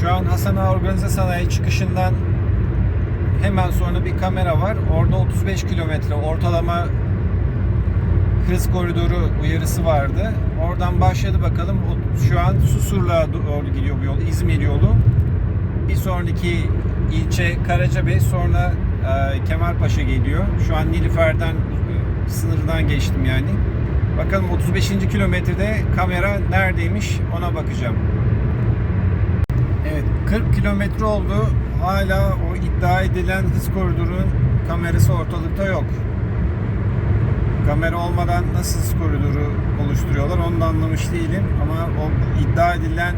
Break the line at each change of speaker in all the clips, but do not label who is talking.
Şu an Hasan Ağa Organize Sanayi çıkışından hemen sonra bir kamera var. Orada 35 kilometre ortalama hız koridoru uyarısı vardı. Oradan başladı bakalım. Şu an Susurluğa doğru gidiyor bu yol. İzmir yolu. Bir sonraki ilçe Karacabey sonra e, Kemalpaşa geliyor. Şu an Nilüfer'den e, sınırdan geçtim yani. Bakalım 35. kilometrede kamera neredeymiş ona bakacağım. Evet 40 kilometre oldu. Hala o iddia edilen hız koridorunun kamerası ortalıkta yok. Kamera olmadan nasıl hız koridoru oluşturuyorlar onu da anlamış değilim. Ama o iddia edilen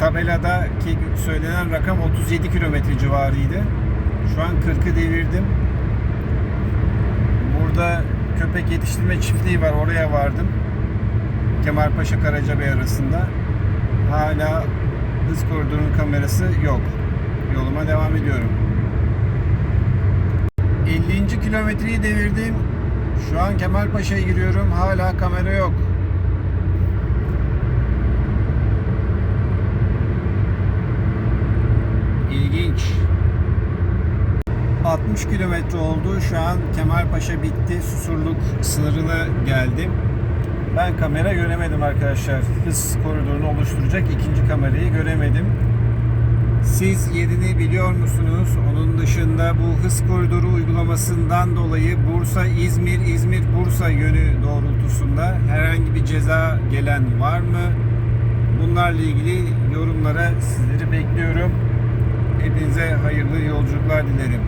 tabelada ki söylenen rakam 37 kilometre civarıydı. Şu an 40'ı devirdim. Burada köpek yetiştirme çiftliği var. Oraya vardım. Kemalpaşa Karacabey arasında. Hala hız koridorunun kamerası yok. Yoluma devam ediyorum. 50. kilometreyi devirdim. Şu an Kemalpaşa'ya giriyorum. Hala kamera yok. İlginç. 60 kilometre oldu. Şu an Kemalpaşa bitti. Susurluk sınırına geldim. Ben kamera göremedim arkadaşlar. Hız koridorunu oluşturacak ikinci kamerayı göremedim. Siz yerini biliyor musunuz? Onun dışında bu hız koridoru uygulamasından dolayı Bursa, İzmir, İzmir, Bursa yönü doğrultusunda herhangi bir ceza gelen var mı? Bunlarla ilgili yorumlara sizleri bekliyorum. Hepinize hayırlı yolculuklar dilerim.